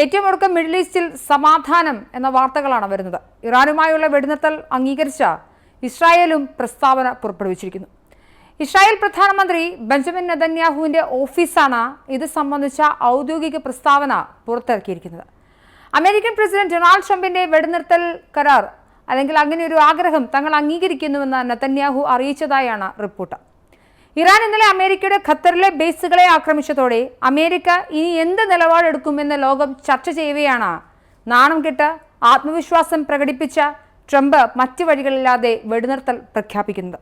ഏറ്റവും ഒടുക്കം മിഡിൽ ഈസ്റ്റിൽ സമാധാനം എന്ന വാർത്തകളാണ് വരുന്നത്. ഇറാനുമായുള്ള വെടിനിർത്തൽ അംഗീകരിച്ച ഇസ്രായേലും പ്രസ്താവന പുറപ്പെടുവിച്ചിരിക്കുന്നു. ഇസ്രായേൽ പ്രധാനമന്ത്രി ബെഞ്ചമിൻ നെതന്യാഹുവിന്റെ ഓഫീസാണ് ഇത് സംബന്ധിച്ച ഔദ്യോഗിക പ്രസ്താവന പുറത്തിറക്കിയിരിക്കുന്നത്. അമേരിക്കൻ പ്രസിഡന്റ് ഡൊണാൾഡ് ട്രംപിന്റെ വെടിനിർത്തൽ കരാർ അല്ലെങ്കിൽ അങ്ങനെ ഒരു ആഗ്രഹം തങ്ങൾ അംഗീകരിക്കുന്നുവെന്ന് നെതന്യാഹു അറിയിച്ചതായാണ് റിപ്പോർട്ട്. ഇറാൻ ഇന്നലെ അമേരിക്കയുടെ ഖത്തറിലെ ബേസുകളെ ആക്രമിച്ചതോടെ അമേരിക്ക ഇനി എന്ത് നിലപാടെടുക്കുമെന്ന് ലോകം ചർച്ച ചെയ്യുകയാണ്. നാണം കെട്ട് ആത്മവിശ്വാസം പ്രകടിപ്പിച്ച ട്രംപ് മറ്റു വഴികളില്ലാതെ വെടിനിർത്തൽ പ്രഖ്യാപിക്കുന്നത്.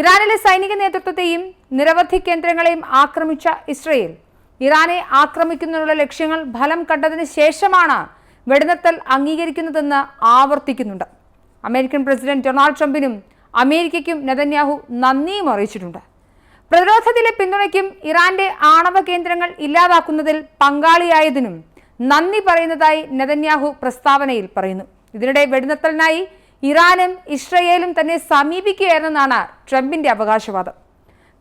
ഇറാനിലെ സൈനിക നേതൃത്വത്തെയും നിരവധി കേന്ദ്രങ്ങളെയും ആക്രമിച്ച ഇസ്രയേൽ. ഇറാനെ ആക്രമിക്കുന്നതിനുള്ള ലക്ഷ്യങ്ങൾ ഫലം കണ്ടതിന് ശേഷമാണ് വെടിനിർത്തൽ അംഗീകരിക്കുന്നതെന്ന് ആവർത്തിക്കുന്നുണ്ട്. അമേരിക്കൻ പ്രസിഡന്റ് ഡൊണാൾഡ് ട്രംപിനും അമേരിക്കയ്ക്കും നെതന്യാഹു നന്ദിയും അറിയിച്ചിട്ടുണ്ട്. പ്രതിരോധത്തിലെ പിന്തുണയ്ക്കും ഇറാന്റെ ആണവ കേന്ദ്രങ്ങൾ ഇല്ലാതാക്കുന്നതിൽ പങ്കാളിയായതിനും നന്ദി പറയുന്നതായി നെതന്യാഹു പ്രസ്താവനയിൽ പറയുന്നു. ഇതിനിടെ വെടിനിർത്തലിനായി ഇറാനും ഇസ്രയേലും തന്നെ സമീപിക്കുകയായിരുന്നെന്നാണ് ട്രംപിന്റെ അവകാശവാദം.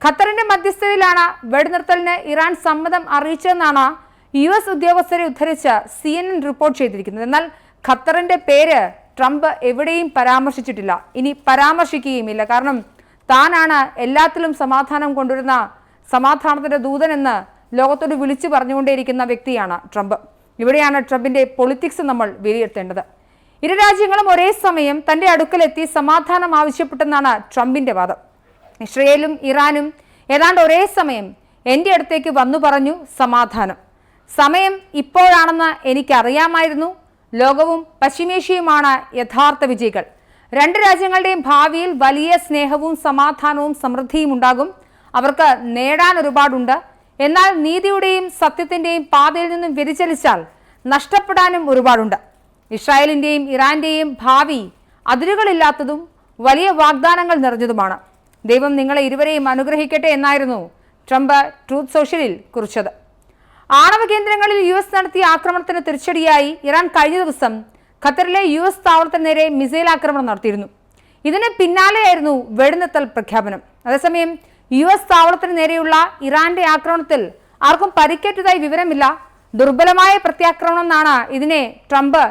ഖത്തറിന്റെ മധ്യസ്ഥതയിലാണ് വെടിനിർത്തലിന് ഇറാൻ സമ്മതം അറിയിച്ചതെന്നാണ് യു എസ് ഉദ്യോഗസ്ഥരെ ഉദ്ധരിച്ച് സി എൻ എൻ റിപ്പോർട്ട് ചെയ്തിരിക്കുന്നത്. എന്നാൽ ഖത്തറിന്റെ പേര് ട്രംപ് എവിടെയും പരാമർശിച്ചിട്ടില്ല. ഇനി പരാമർശിക്കുകയുമില്ല. കാരണം താനാണ് എല്ലാത്തിലും സമാധാനം കൊണ്ടുവരുന്ന സമാധാനത്തിന്റെ ദൂതനെന്ന് ലോകത്തോട് വിളിച്ചു പറഞ്ഞുകൊണ്ടേയിരിക്കുന്ന വ്യക്തിയാണ് ട്രംപ്. ഇവിടെയാണ് ട്രംപിന്റെ പൊളിറ്റിക്സ് നമ്മൾ വിലയിരുത്തേണ്ടത്. ഇരു രാജ്യങ്ങളും ഒരേ സമയം തന്റെ അടുക്കലെത്തി സമാധാനം ആവശ്യപ്പെട്ടെന്നാണ് ട്രംപിന്റെ വാദം. ഇസ്രയേലും ഇറാനും ഏതാണ്ട് ഒരേ സമയം എന്റെ അടുത്തേക്ക് വന്നു പറഞ്ഞു സമാധാനം. സമയം ഇപ്പോഴാണെന്ന് എനിക്കറിയാമായിരുന്നു. ലോകവും പശ്ചിമേഷ്യയുമാണ് യഥാർത്ഥ വിജയികൾ. രണ്ട് രാജ്യങ്ങളുടെയും ഭാവിയിൽ വലിയ സ്നേഹവും സമാധാനവും സമൃദ്ധിയും ഉണ്ടാകും. അവർക്ക് നേടാൻ ഒരുപാടുണ്ട്. എന്നാൽ നീതിയുടെയും സത്യത്തിന്റെയും പാതയിൽ നിന്നും വ്യതിചലിച്ചാൽ നഷ്ടപ്പെടാനും ഒരുപാടുണ്ട്. ഇസ്രായേലിന്റെയും ഇറാന്റെയും ഭാവി അതിരുകളില്ലാത്തതും വലിയ വാഗ്ദാനങ്ങൾ നിറഞ്ഞതുമാണ്. ദൈവം നിങ്ങളെ ഇരുവരെയും അനുഗ്രഹിക്കട്ടെ എന്നായിരുന്നു ട്രംപ് ട്രൂത്ത് സോഷ്യലിൽ കുറിച്ചത്. ആണവ കേന്ദ്രങ്ങളിൽ യു എസ് നടത്തിയ ആക്രമണത്തിന് തിരിച്ചടിയായി ഇറാൻ കഴിഞ്ഞ ദിവസം ഖത്തറിലെ യു എസ് താവളത്തിന് നേരെ മിസൈൽ ആക്രമണം നടത്തിയിരുന്നു. ഇതിന് പിന്നാലെയായിരുന്നു വെടിനിർത്തൽ പ്രഖ്യാപനം. അതേസമയം യു എസ് താവളത്തിന് നേരെയുള്ള ഇറാന്റെ ആക്രമണത്തിൽ ആർക്കും പരിക്കേറ്റതായി വിവരമില്ല. ദുർബലമായ പ്രത്യാക്രമണം എന്നാണ് ഇതിനെ ട്രംപ്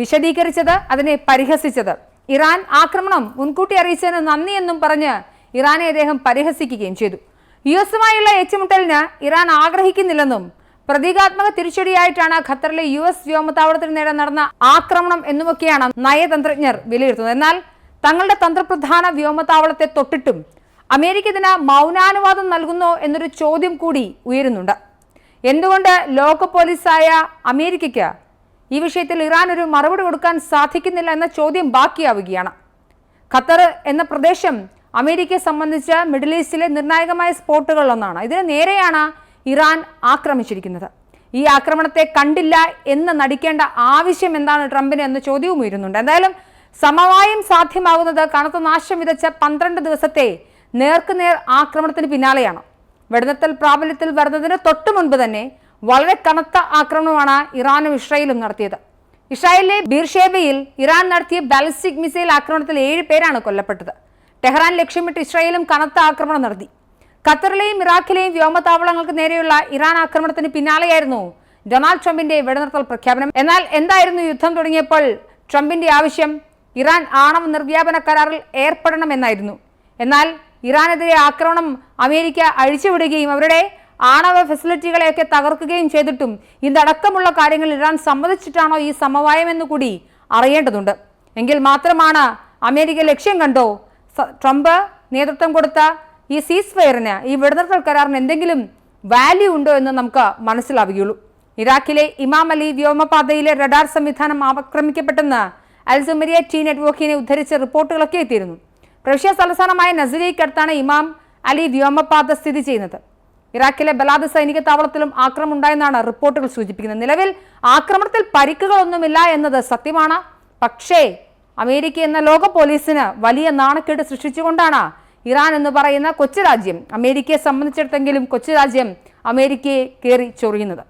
വിശദീകരിച്ചത് അതിനെ പരിഹസിച്ചത്. ഇറാൻ ആക്രമണം മുൻകൂട്ടി അറിയിച്ചതിന് നന്ദിയെന്നും പറഞ്ഞ് ഇറാനെ അദ്ദേഹം പരിഹസിക്കുകയും ചെയ്തു. യു എസുമായുള്ള ഏറ്റുമുട്ടലിന് ഇറാൻ ആഗ്രഹിക്കുന്നില്ലെന്നും പ്രതീകാത്മക തിരിച്ചടിയായിട്ടാണ് ഖത്തറിലെ യു എസ് വ്യോമതാവളത്തിന് നേരെ നടന്ന ആക്രമണം എന്നുമൊക്കെയാണ് നയതന്ത്രജ്ഞർ വിലയിരുത്തുന്നത്. എന്നാൽ തങ്ങളുടെ തന്ത്രപ്രധാന വ്യോമതാവളത്തെ തൊട്ടിട്ടും അമേരിക്ക ഇതിന് മൗനാനുവാദം നൽകുന്നോ എന്നൊരു ചോദ്യം കൂടി ഉയരുന്നുണ്ട്. എന്തുകൊണ്ട് ലോക പോലീസായ അമേരിക്കയ്ക്ക് ഈ വിഷയത്തിൽ ഇറാൻ ഒരു മറുപടി കൊടുക്കാൻ സാധിക്കുന്നില്ല എന്ന ചോദ്യം ബാക്കിയാവുകയാണ്. ഖത്തർ എന്ന പ്രദേശം അമേരിക്കയെ സംബന്ധിച്ച് മിഡിൽ ഈസ്റ്റിലെ നിർണായകമായ സ്പോട്ടുകളിലൊന്നാണ്. ഇതിന് നേരെയാണ് ഇറാൻ ആക്രമിച്ചിരിക്കുന്നത്. ഈ ആക്രമണത്തെ കണ്ടില്ല എന്ന് നടിക്കേണ്ട ആവശ്യം എന്താണ് ട്രംപിന് എന്ന ചോദ്യവും ഉയരുന്നുണ്ട്. എന്തായാലും സമവായം സാധ്യമാകുന്നത് കനത്ത നാശം വിതച്ച പന്ത്രണ്ട് ദിവസത്തെ നേർക്കുനേർ ആക്രമണത്തിന് പിന്നാലെയാണ്. വെടിനിർത്തൽ പ്രാബല്യത്തിൽ വരുന്നതിന് തൊട്ടു മുൻപ് തന്നെ വളരെ കനത്ത ആക്രമണമാണ് ഇറാനും ഇസ്രായേലും നടത്തിയത്. ഇസ്രായേലിലെ ബീർഷേബയിൽ ഇറാൻ നടത്തിയ ബാലിസ്റ്റിക് മിസൈൽ ആക്രമണത്തിൽ ഏഴ് പേരാണ് കൊല്ലപ്പെട്ടത്. ടെഹ്റാൻ ലക്ഷ്യമിട്ട് ഇസ്രായേലും കനത്ത ആക്രമണം നടത്തി. ഖത്തറിലെയും ഇറാഖിലെയും വ്യോമതാവളങ്ങൾക്ക് നേരെയുള്ള ഇറാൻ ആക്രമണത്തിന് പിന്നാലെയായിരുന്നു ഡൊണാൾഡ് ട്രംപിന്റെ വെടിനിർത്തൽ പ്രഖ്യാപനം. എന്നാൽ എന്തായിരുന്നു യുദ്ധം തുടങ്ങിയപ്പോൾ ട്രംപിന്റെ ആവശ്യം? ഇറാൻ ആണവ നിർവ്യാപന കരാറിൽ ഏർപ്പെടണമെന്നായിരുന്നു. എന്നാൽ ഇറാനെതിരെ ആക്രമണം അമേരിക്ക അഴിച്ചുവിടുകയും അവരുടെ ആണവ ഫെസിലിറ്റികളെയൊക്കെ തകർക്കുകയും ചെയ്തിട്ടും ഇതടക്കമുള്ള കാര്യങ്ങൾ ഇറാൻ സമ്മതിച്ചിട്ടാണോ ഈ സമവായം എന്ന് കൂടി അറിയേണ്ടതുണ്ട്. എങ്കിൽ മാത്രമാണ് അമേരിക്ക ലക്ഷ്യം കണ്ടോ? ട്രംപ് നേതൃത്വം കൊടുത്ത ഈ സീസ് ഫയറിന് ഈ വെടിനിർത്തൽ കരാറിന് എന്തെങ്കിലും വാല്യൂ ഉണ്ടോ എന്ന് നമുക്ക് മനസ്സിലാവുകയുള്ളൂ. ഇറാഖിലെ ഇമാം അലി വ്യോമപാതയിലെ റഡാർ സംവിധാനം ആക്രമിക്കപ്പെട്ടെന്ന് അൽസുമരിയ ടി നെറ്റ്വർക്കിനെ ഉദ്ധരിച്ച റിപ്പോർട്ടുകളൊക്കെ എത്തിയിരുന്നു. പ്രവിശ്യ തലസ്ഥാനമായ നസരിയക്കടുത്താണ് ഇമാം അലി വ്യോമപാത സ്ഥിതി ചെയ്യുന്നത്. ഇറാഖിലെ ബലാദ് സൈനിക താവളത്തിലും ആക്രമണം ഉണ്ടായെന്നാണ് റിപ്പോർട്ടുകൾ സൂചിപ്പിക്കുന്നത്. നിലവിൽ ആക്രമണത്തിൽ പരിക്കുകളൊന്നുമില്ല എന്നത് സത്യമാണ്. പക്ഷേ അമേരിക്ക എന്ന ലോക പോലീസിന് വലിയ നാണക്കേട് സൃഷ്ടിച്ചുകൊണ്ടാണ് ഇറാൻ എന്ന് പറയുന്ന കൊച്ചു രാജ്യം അമേരിക്കയെ സംബന്ധിച്ചിടത്തെങ്കിലും കൊച്ചു രാജ്യം അമേരിക്കയെ കയറി ചൊറിയുന്നത്.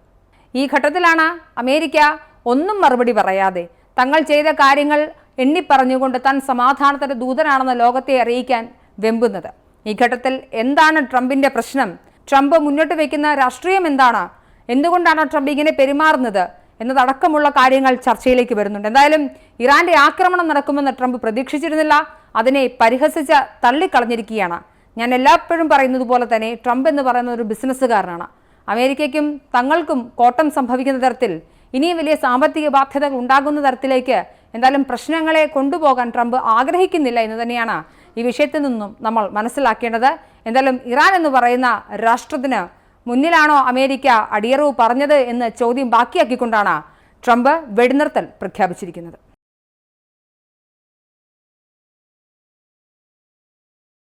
ഈ ഘട്ടത്തിലാണ് അമേരിക്ക ഒന്നും മറുപടി പറയാതെ തങ്ങൾ ചെയ്ത കാര്യങ്ങൾ എണ്ണിപ്പറഞ്ഞുകൊണ്ട് താൻ സമാധാനത്തിന്റെ ദൂതനാണെന്ന് ലോകത്തെ അറിയിക്കാൻ വെമ്പുന്നത്. ഈ ഘട്ടത്തിൽ എന്താണ് ട്രംപിന്റെ പ്രശ്നം? ട്രംപ് മുന്നോട്ട് വയ്ക്കുന്ന രാഷ്ട്രീയം എന്താണ്? എന്തുകൊണ്ടാണ് ട്രംപ് ഇങ്ങനെ പെരുമാറുന്നത്? എന്നതടക്കമുള്ള കാര്യങ്ങൾ ചർച്ചയിലേക്ക് വരുന്നുണ്ട്. എന്തായാലും ഇറാന്റെ ആക്രമണം നടക്കുമെന്ന് ട്രംപ് പ്രതീക്ഷിച്ചിരുന്നില്ല. അതിനെ പരിഹസിച്ച് തള്ളിക്കളഞ്ഞിരിക്കുകയാണ്. ഞാൻ എല്ലായ്പ്പോഴും പറയുന്നത് പോലെ തന്നെ ട്രംപ് എന്ന് പറയുന്ന ഒരു ബിസിനസ്സുകാരനാണ്. അമേരിക്കയ്ക്കും തങ്ങൾക്കും കോട്ടം സംഭവിക്കുന്ന തരത്തിൽ ഇനിയും വലിയ സാമ്പത്തിക ബാധ്യതകൾ ഉണ്ടാകുന്ന തരത്തിലേക്ക് എന്തായാലും പ്രശ്നങ്ങളെ കൊണ്ടുപോകാൻ ട്രംപ് ആഗ്രഹിക്കുന്നില്ല എന്ന് തന്നെയാണ് ഈ വിഷയത്തിൽ നിന്നും നമ്മൾ മനസ്സിലാക്കേണ്ടത്. എന്തായാലും ഇറാൻ എന്ന് പറയുന്ന രാഷ്ട്രത്തിന് മുന്നിലാണോ അമേരിക്ക അടിയറവ് പറഞ്ഞത് എന്ന് ചോദ്യം ബാക്കിയാക്കിക്കൊണ്ടാണ് ട്രംപ് വെടിനിർത്തൽ പ്രഖ്യാപിച്ചിരിക്കുന്നത്.